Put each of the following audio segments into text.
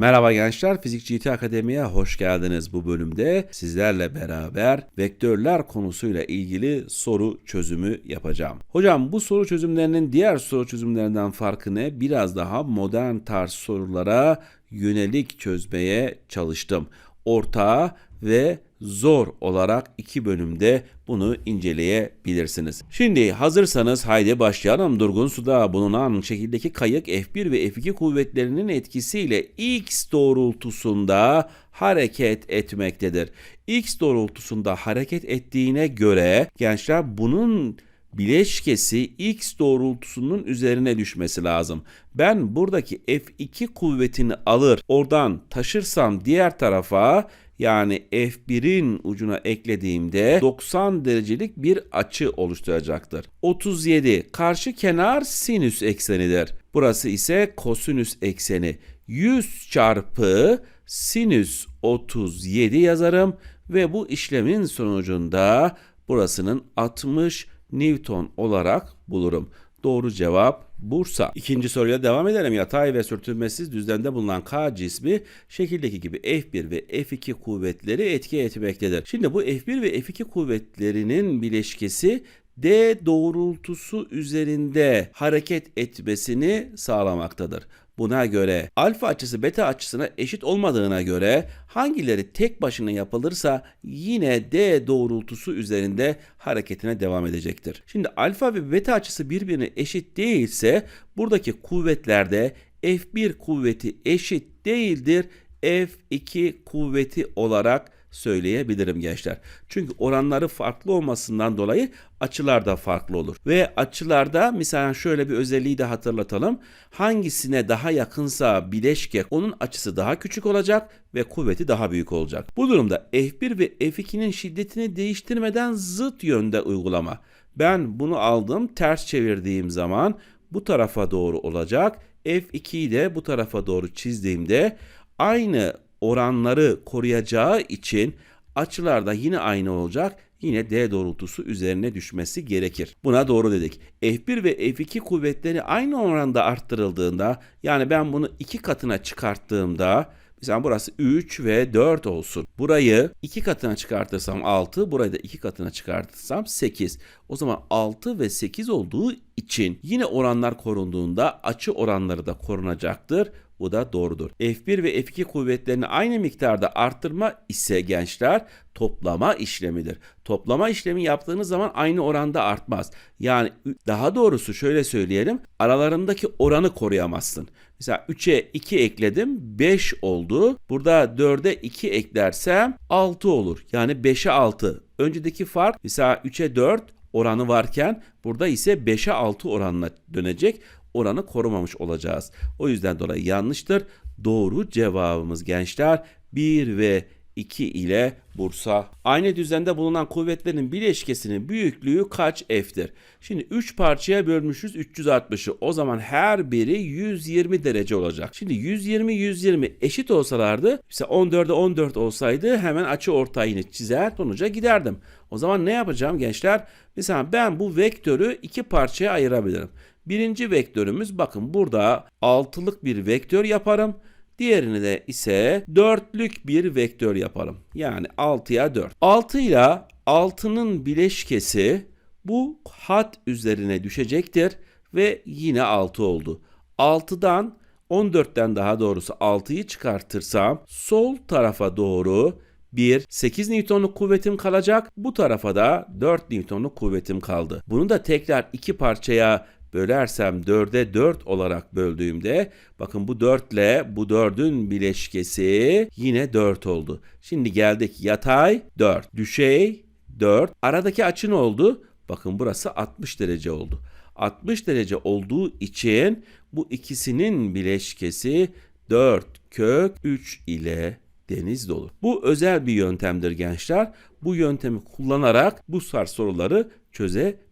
Merhaba gençler, Fizik GT Akademi'ye hoş geldiniz. Bu bölümde sizlerle beraber vektörler konusuyla ilgili soru çözümü yapacağım. Hocam bu soru çözümlerinin diğer soru çözümlerinden farkı ne? Biraz daha modern tarz sorulara yönelik çözmeye çalıştım. Orta ve zor olarak iki bölümde bunu inceleyebilirsiniz. Şimdi hazırsanız haydi başlayalım. Durgun suda bulunan şekildeki kayık F1 ve F2 kuvvetlerinin etkisiyle X doğrultusunda hareket etmektedir. X doğrultusunda hareket ettiğine göre gençler bunun bileşkesi x doğrultusunun üzerine düşmesi lazım. Ben buradaki F2 kuvvetini alır oradan taşırsam diğer tarafa yani F1'in ucuna eklediğimde 90 derecelik bir açı oluşturacaktır. 37 karşı kenar sinüs eksenidir. Burası ise kosinüs ekseni. 100 çarpı sinüs 37 yazarım ve bu işlemin sonucunda burasının 60 Newton olarak bulurum. Doğru cevap Bursa. İkinci soruya devam edelim. Yatay ve sürtünmesiz düzlemde bulunan K cismi şekildeki gibi F1 ve F2 kuvvetleri etki etmektedir. Şimdi bu F1 ve F2 kuvvetlerinin bileşkesi D doğrultusu üzerinde hareket etmesini sağlamaktadır. Buna göre alfa açısı beta açısına eşit olmadığına göre hangileri tek başına yapılırsa yine D doğrultusu üzerinde hareketine devam edecektir. Şimdi alfa ve beta açısı birbirine eşit değilse buradaki kuvvetlerde F1 kuvveti eşit değildir. F2 kuvveti olarak söyleyebilirim gençler. Çünkü oranları farklı olmasından dolayı açılar da farklı olur. Ve açılarda mesela şöyle bir özelliği de hatırlatalım. Hangisine daha yakınsa bileşke onun açısı daha küçük olacak ve kuvveti daha büyük olacak. Bu durumda F1 ve F2'nin şiddetini değiştirmeden zıt yönde uygulama. Ben bunu aldım ters çevirdiğim zaman bu tarafa doğru olacak. F2'yi de bu tarafa doğru çizdiğimde aynı oranları koruyacağı için açılar da yine aynı olacak. Yine D doğrultusu üzerine düşmesi gerekir. Buna doğru dedik. F1 ve F2 kuvvetleri aynı oranda arttırıldığında yani ben bunu iki katına çıkarttığımda Mesela burası 3 ve 4 olsun. Burayı 2 katına çıkartırsam 6, burayı da 2 katına çıkartırsam 8. O zaman 6 ve 8 olduğu için yine oranlar korunduğunda açı oranları da korunacaktır. Bu da doğrudur. F1 ve F2 kuvvetlerini aynı miktarda arttırma ise gençler toplama işlemidir. Toplama işlemi yaptığınız zaman aynı oranda artmaz. Yani daha doğrusu şöyle söyleyelim. Aralarındaki oranı koruyamazsın. Mesela 3'e 2 ekledim 5 oldu. Burada 4'e 2 eklersem 6 olur. Yani 5'e 6. Öncedeki fark mesela 3'e 4 oranı varken burada ise 5'e 6 oranına dönecek oranı korumamış olacağız. O yüzden dolayı yanlıştır. Doğru cevabımız gençler 1 ve 2 ile Bursa. Aynı düzende bulunan kuvvetlerin bileşkesinin büyüklüğü kaç F'tir? Şimdi 3 parçaya bölmüşüz 360'ı. O zaman her biri 120 derece olacak. Şimdi 120 120 eşit olsalardı mesela 14'e 14 olsaydı hemen açı ortayını çizer sonuca giderdim. O zaman ne yapacağım gençler? Mesela ben bu vektörü iki parçaya ayırabilirim. Birinci vektörümüz bakın burada altılık bir vektör yaparım. Diğerini de ise dörtlük bir vektör yaparım. Yani 6'ya 4. 6 ile 6'nın bileşkesi bu hat üzerine düşecektir ve yine 6 oldu. 6'dan 14'ten daha doğrusu 6'yı çıkartırsam sol tarafa doğru bir 8 Newton'luk kuvvetim kalacak. Bu tarafa da 4 Newton'luk kuvvetim kaldı. Bunu da tekrar iki parçaya bölersem 4'e 4 olarak böldüğümde bakın bu 4 ile bu 4'ün bileşkesi yine 4 oldu. Şimdi geldik yatay 4, düşey 4. Aradaki açı ne oldu? Bakın burası 60 derece oldu. 60 derece olduğu için bu ikisinin bileşkesi 4 kök 3 ile deniz dolu. Bu özel bir yöntemdir gençler. Bu yöntemi kullanarak bu tarz soruları çözebilirsiniz.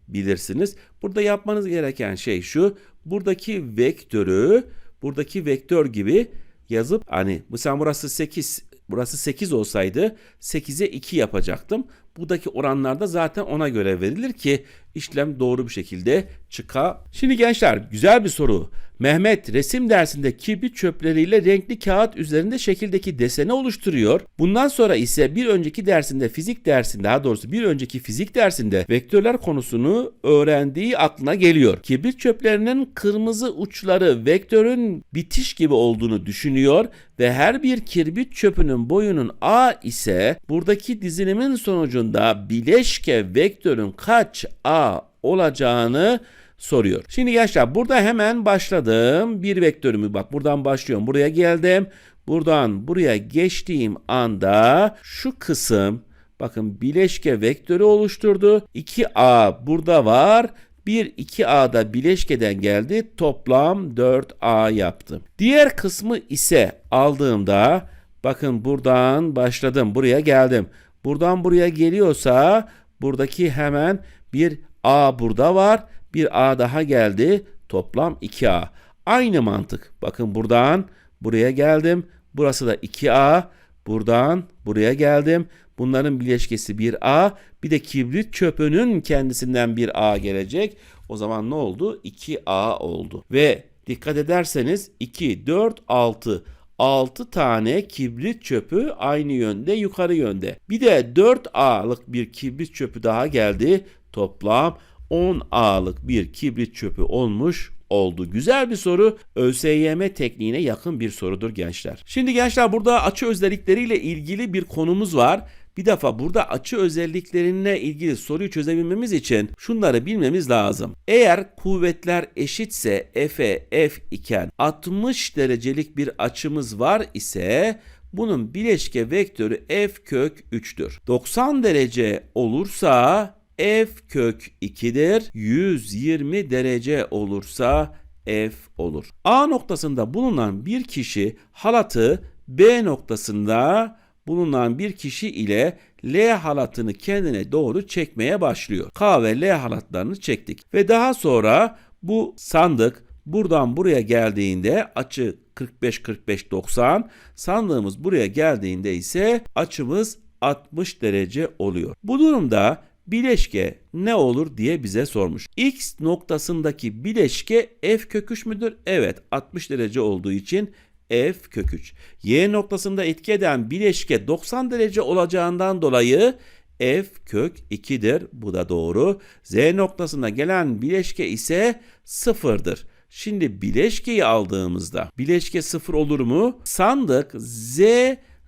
Burada yapmanız gereken şey şu. Buradaki vektörü buradaki vektör gibi yazıp hani mesela burası 8 burası 8 olsaydı 8'e 2 yapacaktım. Buradaki oranlarda zaten ona göre verilir ki işlem doğru bir şekilde çıka. Şimdi gençler güzel bir soru. Mehmet resim dersinde kibrit çöpleriyle renkli kağıt üzerinde şekildeki deseni oluşturuyor. Bundan sonra ise bir önceki dersinde fizik dersinde daha doğrusu bir önceki fizik dersinde vektörler konusunu öğrendiği aklına geliyor. Kibrit çöplerinin kırmızı uçları vektörün bitiş gibi olduğunu düşünüyor ve her bir kirbit çöpünün boyunun a ise buradaki dizilimin sonucunda bileşke vektörün kaç a olacağını soruyor. Şimdi gençler burada hemen başladım. Bir vektörümü bak buradan başlıyorum. Buraya geldim. Buradan buraya geçtiğim anda şu kısım bakın bileşke vektörü oluşturdu. 2a burada var. 1 2A'da bileşkeden geldi. Toplam 4A yaptım. Diğer kısmı ise aldığımda bakın buradan başladım. Buraya geldim. Buradan buraya geliyorsa buradaki hemen bir A burada var. Bir A daha geldi. Toplam 2A. Aynı mantık. Bakın buradan buraya geldim. Burası da 2A. Buradan buraya geldim. Bunların bileşkesi 1A. Bir de kibrit çöpünün kendisinden bir A gelecek. O zaman ne oldu? 2A oldu. Ve dikkat ederseniz 2, 4, 6. 6 tane kibrit çöpü aynı yönde yukarı yönde. Bir de 4A'lık bir kibrit çöpü daha geldi. Toplam 10A'lık bir kibrit çöpü olmuş oldu. Güzel bir soru. ÖSYM tekniğine yakın bir sorudur gençler. Şimdi gençler burada açı özellikleriyle ilgili bir konumuz var. Bir defa burada açı özelliklerine ilgili soruyu çözebilmemiz için şunları bilmemiz lazım. Eğer kuvvetler eşitse F'e F iken 60 derecelik bir açımız var ise bunun bileşke vektörü F kök 3'tür. 90 derece olursa F kök 2'dir. 120 derece olursa F olur. A noktasında bulunan bir kişi halatı B noktasında bulunan bir kişi ile L halatını kendine doğru çekmeye başlıyor. K ve L halatlarını çektik. Ve daha sonra bu sandık buradan buraya geldiğinde açı 45 45 90 sandığımız buraya geldiğinde ise açımız 60 derece oluyor. Bu durumda bileşke ne olur diye bize sormuş. X noktasındaki bileşke f kök müdür? Evet 60 derece olduğu için f kök 3. Y noktasında etki eden bileşke 90 derece olacağından dolayı f kök 2'dir. Bu da doğru. Z noktasına gelen bileşke ise 0'dır. Şimdi bileşkeyi aldığımızda bileşke 0 olur mu? Sandık Z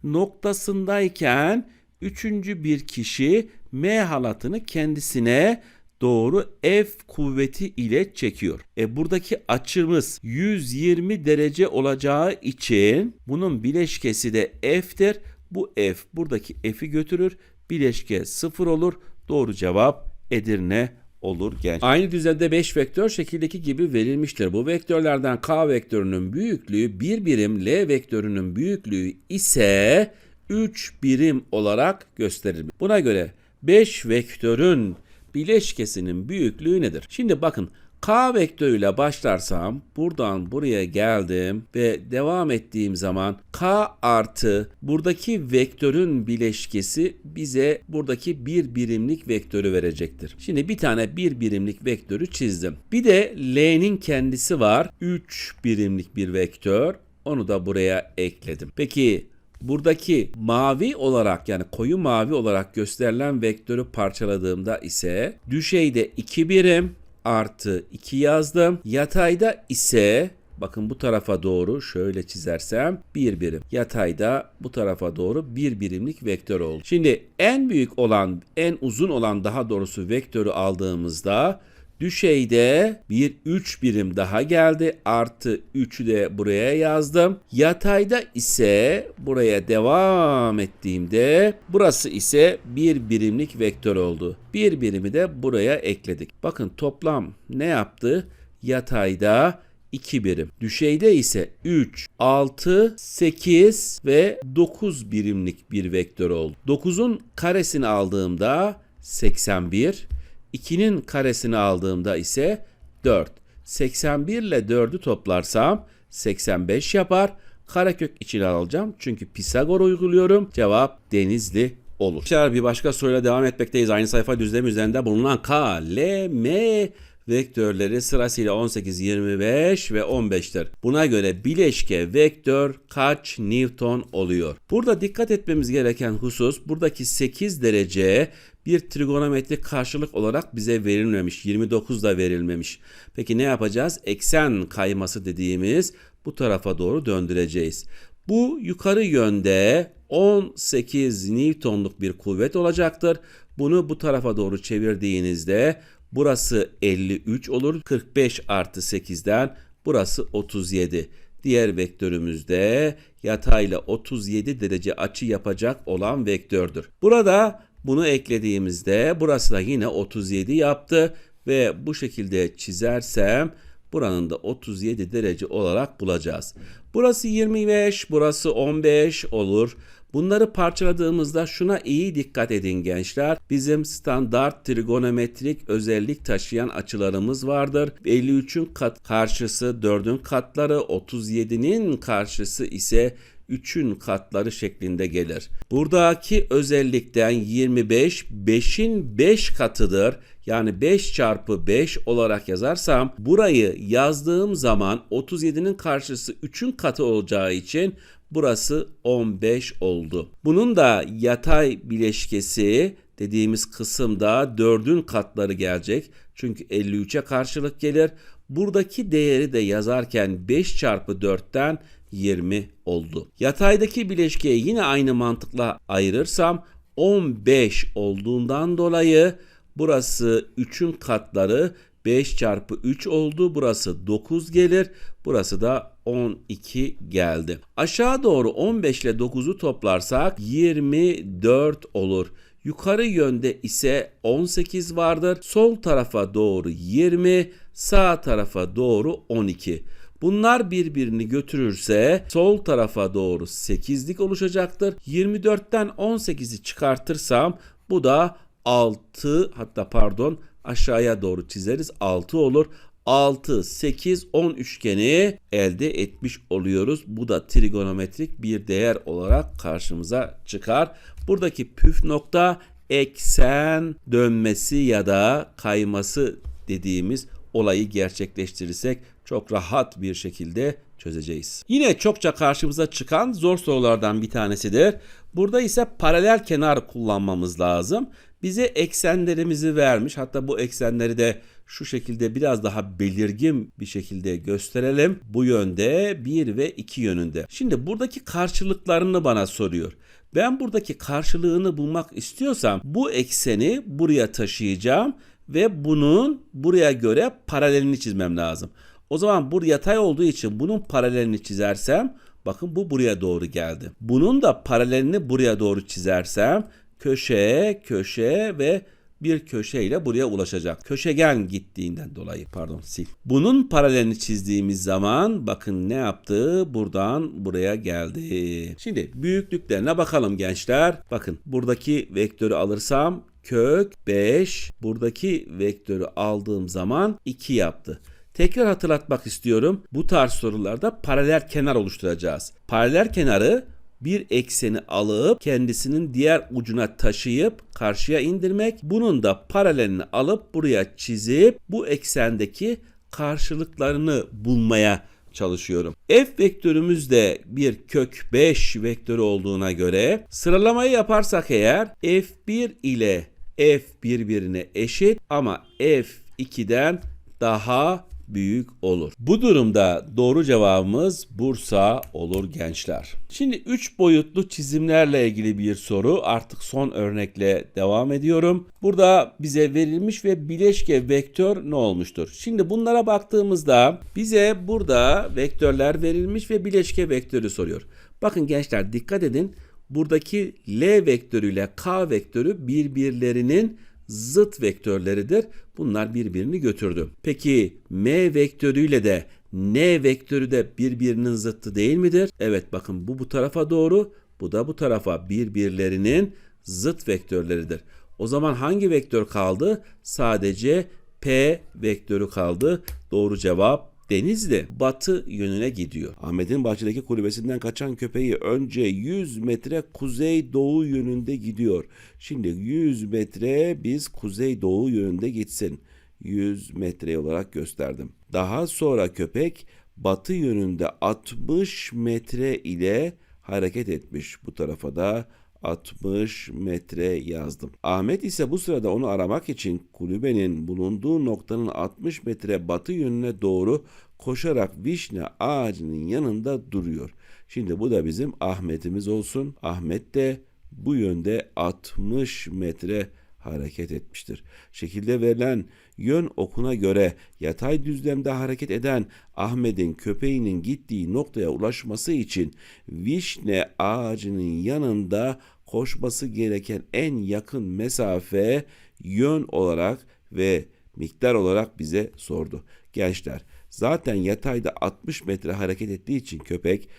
noktasındayken üçüncü bir kişi M halatını kendisine doğru F kuvveti ile çekiyor. E buradaki açımız 120 derece olacağı için bunun bileşkesi de F'tir. Bu F buradaki F'i götürür. Bileşke 0 olur. Doğru cevap Edirne olur genç. Aynı düzende 5 vektör şekildeki gibi verilmiştir. Bu vektörlerden K vektörünün büyüklüğü 1 birim, L vektörünün büyüklüğü ise 3 birim olarak gösterilir. Buna göre 5 vektörün bileşkesinin büyüklüğü nedir? Şimdi bakın K vektörüyle başlarsam buradan buraya geldim ve devam ettiğim zaman K artı buradaki vektörün bileşkesi bize buradaki bir birimlik vektörü verecektir. Şimdi bir tane bir birimlik vektörü çizdim. Bir de L'nin kendisi var. 3 birimlik bir vektör. Onu da buraya ekledim. Peki Buradaki mavi olarak yani koyu mavi olarak gösterilen vektörü parçaladığımda ise düşeyde 2 birim artı 2 yazdım. Yatayda ise bakın bu tarafa doğru şöyle çizersem 1 birim. Yatayda bu tarafa doğru 1 birimlik vektör oldu. Şimdi en büyük olan en uzun olan daha doğrusu vektörü aldığımızda Düşeyde bir 3 birim daha geldi. Artı 3'ü de buraya yazdım. Yatayda ise buraya devam ettiğimde burası ise bir birimlik vektör oldu. Bir birimi de buraya ekledik. Bakın toplam ne yaptı? Yatayda 2 birim. Düşeyde ise 3, 6, 8 ve 9 birimlik bir vektör oldu. 9'un karesini aldığımda 81, 2'nin karesini aldığımda ise 4. 81 ile 4'ü toplarsam 85 yapar. Karekök içine alacağım çünkü Pisagor uyguluyorum. Cevap Denizli olur. Arkadaşlar bir başka soruyla devam etmekteyiz. Aynı sayfa düzlem üzerinde bulunan K, L, M vektörleri sırasıyla 18, 25 ve 15'tir. Buna göre bileşke vektör kaç Newton oluyor? Burada dikkat etmemiz gereken husus buradaki 8 derece bir trigonometrik karşılık olarak bize verilmemiş. 29 da verilmemiş. Peki ne yapacağız? Eksen kayması dediğimiz bu tarafa doğru döndüreceğiz. Bu yukarı yönde 18 Newton'luk bir kuvvet olacaktır. Bunu bu tarafa doğru çevirdiğinizde burası 53 olur. 45 artı 8'den burası 37. Diğer vektörümüzde yatayla 37 derece açı yapacak olan vektördür. Burada bunu eklediğimizde burası da yine 37 yaptı ve bu şekilde çizersem buranın da 37 derece olarak bulacağız. Burası 25, burası 15 olur. Bunları parçaladığımızda şuna iyi dikkat edin gençler. Bizim standart trigonometrik özellik taşıyan açılarımız vardır. 53'ün kat karşısı 4'ün katları, 37'nin karşısı ise 3'ün katları şeklinde gelir. Buradaki özellikten 25 5'in 5 katıdır. Yani 5 çarpı 5 olarak yazarsam burayı yazdığım zaman 37'nin karşısı 3'ün katı olacağı için burası 15 oldu. Bunun da yatay bileşkesi dediğimiz kısımda 4'ün katları gelecek. Çünkü 53'e karşılık gelir. Buradaki değeri de yazarken 5 çarpı 4'ten 20 oldu. Yataydaki bileşkeyi yine aynı mantıkla ayırırsam 15 olduğundan dolayı burası 3'ün katları 5 çarpı 3 oldu. Burası 9 gelir. Burası da 12 geldi. Aşağı doğru 15 ile 9'u toplarsak 24 olur. Yukarı yönde ise 18 vardır. Sol tarafa doğru 20, sağ tarafa doğru 12. Bunlar birbirini götürürse sol tarafa doğru 8'lik oluşacaktır. 24'ten 18'i çıkartırsam bu da 6 hatta pardon aşağıya doğru çizeriz 6 olur. 6, 8, 10 üçgeni elde etmiş oluyoruz. Bu da trigonometrik bir değer olarak karşımıza çıkar. Buradaki püf nokta eksen dönmesi ya da kayması dediğimiz olayı gerçekleştirirsek çok rahat bir şekilde çözeceğiz. Yine çokça karşımıza çıkan zor sorulardan bir tanesidir. Burada ise paralel kenar kullanmamız lazım. Bize eksenlerimizi vermiş. Hatta bu eksenleri de şu şekilde biraz daha belirgin bir şekilde gösterelim. Bu yönde 1 ve 2 yönünde. Şimdi buradaki karşılıklarını bana soruyor. Ben buradaki karşılığını bulmak istiyorsam bu ekseni buraya taşıyacağım ve bunun buraya göre paralelini çizmem lazım. O zaman bu yatay olduğu için bunun paralelini çizersem bakın bu buraya doğru geldi. Bunun da paralelini buraya doğru çizersem köşe, köşe ve bir köşeyle buraya ulaşacak. Köşegen gittiğinden dolayı pardon sil. Bunun paralelini çizdiğimiz zaman bakın ne yaptı? Buradan buraya geldi. Şimdi büyüklüklerine bakalım gençler. Bakın buradaki vektörü alırsam kök 5 buradaki vektörü aldığım zaman 2 yaptı. Tekrar hatırlatmak istiyorum. Bu tarz sorularda paralel kenar oluşturacağız. Paralel kenarı bir ekseni alıp kendisinin diğer ucuna taşıyıp karşıya indirmek. Bunun da paralelini alıp buraya çizip bu eksendeki karşılıklarını bulmaya çalışıyorum. F vektörümüz de bir kök 5 vektörü olduğuna göre sıralamayı yaparsak eğer F1 ile F birbirine eşit ama F2'den daha büyük olur. Bu durumda doğru cevabımız Bursa olur gençler. Şimdi 3 boyutlu çizimlerle ilgili bir soru. Artık son örnekle devam ediyorum. Burada bize verilmiş ve bileşke vektör ne olmuştur? Şimdi bunlara baktığımızda bize burada vektörler verilmiş ve bileşke vektörü soruyor. Bakın gençler dikkat edin. Buradaki L vektörü ile K vektörü birbirlerinin zıt vektörleridir. Bunlar birbirini götürdü. Peki M vektörüyle de N vektörü de birbirinin zıttı değil midir? Evet bakın bu bu tarafa doğru, bu da bu tarafa birbirlerinin zıt vektörleridir. O zaman hangi vektör kaldı? Sadece P vektörü kaldı. Doğru cevap Denizli batı yönüne gidiyor. Ahmet'in bahçedeki kulübesinden kaçan köpeği önce 100 metre kuzey doğu yönünde gidiyor. Şimdi 100 metre biz kuzey doğu yönünde gitsin. 100 metre olarak gösterdim. Daha sonra köpek batı yönünde 60 metre ile hareket etmiş. Bu tarafa da 60 metre yazdım. Ahmet ise bu sırada onu aramak için kulübenin bulunduğu noktanın 60 metre batı yönüne doğru koşarak vişne ağacının yanında duruyor. Şimdi bu da bizim Ahmet'imiz olsun. Ahmet de bu yönde 60 metre hareket etmiştir. Şekilde verilen yön okuna göre yatay düzlemde hareket eden Ahmet'in köpeğinin gittiği noktaya ulaşması için vişne ağacının yanında koşması gereken en yakın mesafe yön olarak ve miktar olarak bize sordu. Gençler zaten yatayda 60 metre hareket ettiği için köpek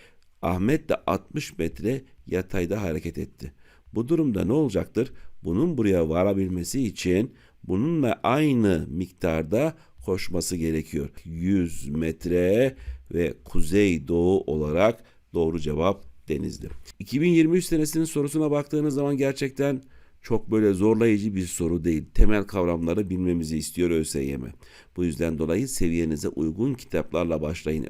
Ahmet de 60 metre yatayda hareket etti. Bu durumda ne olacaktır? Bunun buraya varabilmesi için bununla aynı miktarda koşması gerekiyor. 100 metre ve kuzey doğu olarak doğru cevap Denizli. 2023 senesinin sorusuna baktığınız zaman gerçekten çok böyle zorlayıcı bir soru değil. Temel kavramları bilmemizi istiyor ÖSYM. Bu yüzden dolayı seviyenize uygun kitaplarla başlayın.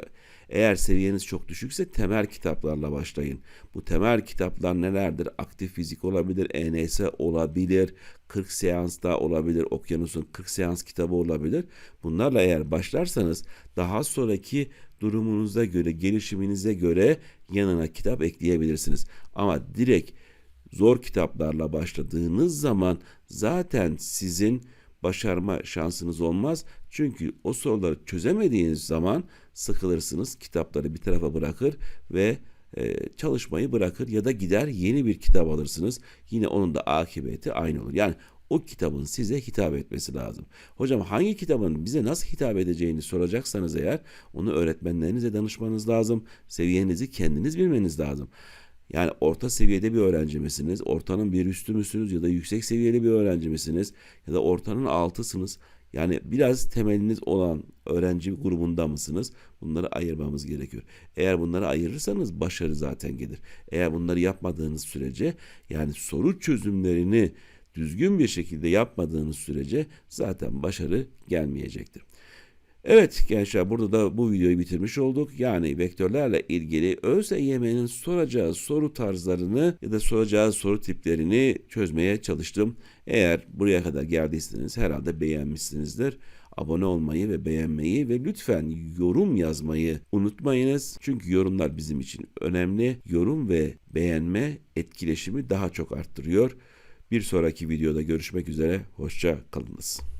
Eğer seviyeniz çok düşükse temel kitaplarla başlayın. Bu temel kitaplar nelerdir? Aktif fizik olabilir, ENS olabilir, 40 seans da olabilir, Okyanus'un 40 seans kitabı olabilir. Bunlarla eğer başlarsanız daha sonraki durumunuza göre, gelişiminize göre yanına kitap ekleyebilirsiniz. Ama direkt zor kitaplarla başladığınız zaman zaten sizin başarma şansınız olmaz. Çünkü o soruları çözemediğiniz zaman sıkılırsınız, kitapları bir tarafa bırakır ve e, çalışmayı bırakır ya da gider yeni bir kitap alırsınız. Yine onun da akıbeti aynı olur. Yani o kitabın size hitap etmesi lazım. Hocam hangi kitabın bize nasıl hitap edeceğini soracaksanız eğer onu öğretmenlerinize danışmanız lazım. Seviyenizi kendiniz bilmeniz lazım. Yani orta seviyede bir öğrenci misiniz? Ortanın bir üstü müsünüz ya da yüksek seviyeli bir öğrenci misiniz? Ya da ortanın altısınız? Yani biraz temeliniz olan öğrenci grubunda mısınız? Bunları ayırmamız gerekiyor. Eğer bunları ayırırsanız başarı zaten gelir. Eğer bunları yapmadığınız sürece yani soru çözümlerini düzgün bir şekilde yapmadığınız sürece zaten başarı gelmeyecektir. Evet gençler burada da bu videoyu bitirmiş olduk. Yani vektörlerle ilgili ÖSYM'nin soracağı soru tarzlarını ya da soracağı soru tiplerini çözmeye çalıştım. Eğer buraya kadar geldiyseniz herhalde beğenmişsinizdir. Abone olmayı ve beğenmeyi ve lütfen yorum yazmayı unutmayınız. Çünkü yorumlar bizim için önemli. Yorum ve beğenme etkileşimi daha çok arttırıyor. Bir sonraki videoda görüşmek üzere. Hoşça kalınız.